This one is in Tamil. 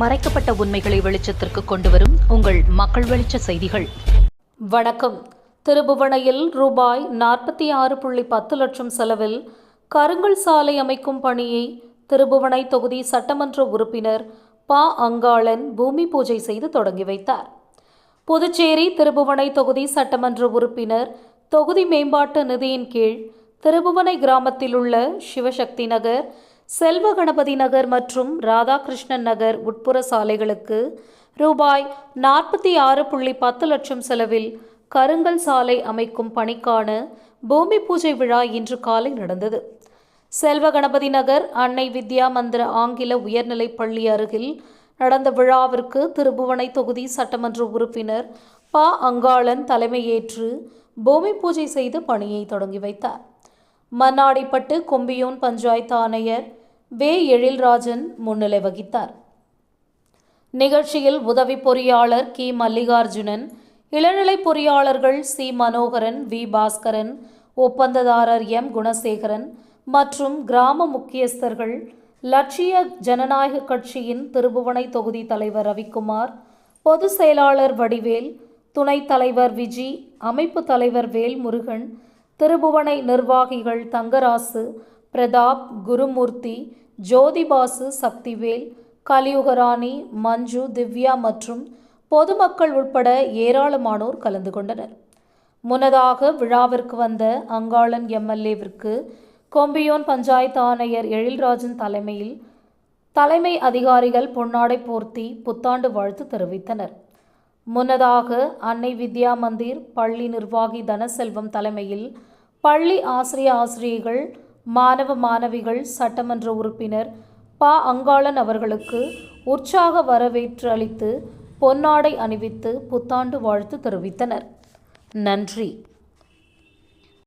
மறைக்கப்பட்ட உண்மைகளை வெளிச்சத்திற்கு கொண்டுவரும் உங்கள் மக்கள் வெளிச்ச செய்திகள். வணக்கம். திருபுவனையில் ரூபாய் நாற்பத்தி ஆறு புள்ளி பத்து லட்சம் செலவில் கருங்கல் சாலை அமைக்கும் பணியை திருபுவனை தொகுதி சட்டமன்ற உறுப்பினர் ப. அங்காளன் பூமி பூஜை செய்து தொடங்கி வைத்தார். புதுச்சேரி திருபுவனை தொகுதி சட்டமன்ற உறுப்பினர் தொகுதி மேம்பாட்டு நிதியின் கீழ் திருபுவனை கிராமத்தில் உள்ள சிவசக்தி நகர் செல்வ கணபதி நகர் மற்றும் ராதாகிருஷ்ணன் நகர் உட்புற சாலைகளுக்கு ரூபாய் நாற்பத்தி ஆறு புள்ளி பத்து லட்சம் செலவில் கருங்கல் சாலை அமைக்கும் பணிக்கான பூமி பூஜை விழா இன்று காலை நடந்தது. செல்வ கணபதி நகர் அன்னை வித்யா மந்திர ஆங்கில உயர்நிலைப் பள்ளி அருகில் நடந்த விழாவிற்கு திருபுவனை தொகுதி சட்டமன்ற உறுப்பினர் ப. அங்காளன் தலைமையேற்று பூமி பூஜை செய்து பணியை தொடங்கி வைத்தார். மண்ணாடிப்பட்டு கொம்பியூன் பஞ்சாயத்து ஆணையர் வே எழில்ராஜன் முன்னிலை வகித்தார். நிகழ்ச்சியில் உதவி பொறியாளர் கி. மல்லிகார்ஜுனன் இளநிலை பொறியாளர்கள் சி. மனோகரன் வி. பாஸ்கரன் ஒப்பந்ததாரர் எம். குணசேகரன் மற்றும் கிராம முக்கியஸ்தர்கள் லட்சிய ஜனநாயக கட்சியின் திருபுவனை தொகுதி தலைவர் ரவிக்குமார் பொதுச் செயலாளர் வடிவேல் துணைத் தலைவர் விஜி அமைப்பு தலைவர் வேல்முருகன் திருபுவனை நிர்வாகிகள் தங்கராசு பிரதாப் குருமூர்த்தி ஜோதிபாசு சக்திவேல் கலியுகராணி மஞ்சு திவ்யா மற்றும் பொதுமக்கள் உட்பட ஏராளமானோர் கலந்து கொண்டனர். முன்னதாக விழாவிற்கு வந்த அங்காளன் எம்எல்ஏவிற்கு கொம்பியோன் பஞ்சாயத்து ஆணையர் எழில்ராஜன் தலைமையில் தலைமை அதிகாரிகள் பொன்னாடை போர்த்தி புத்தாண்டு வாழ்த்து தெரிவித்தனர். முன்னதாக அன்னை வித்யா மந்திர் பள்ளி நிர்வாகி தனசெல்வம் தலைமையில் பள்ளி ஆசிரிய ஆசிரியர்கள் மாணவ மாணவிகள் சட்டமன்ற உறுப்பினர் ப. அங்காளன் அவர்களுக்கு உற்சாக வரவேற்று அளித்து பொன்னாடை அணிவித்து புத்தாண்டு வாழ்த்து தெரிவித்தனர். நன்றி.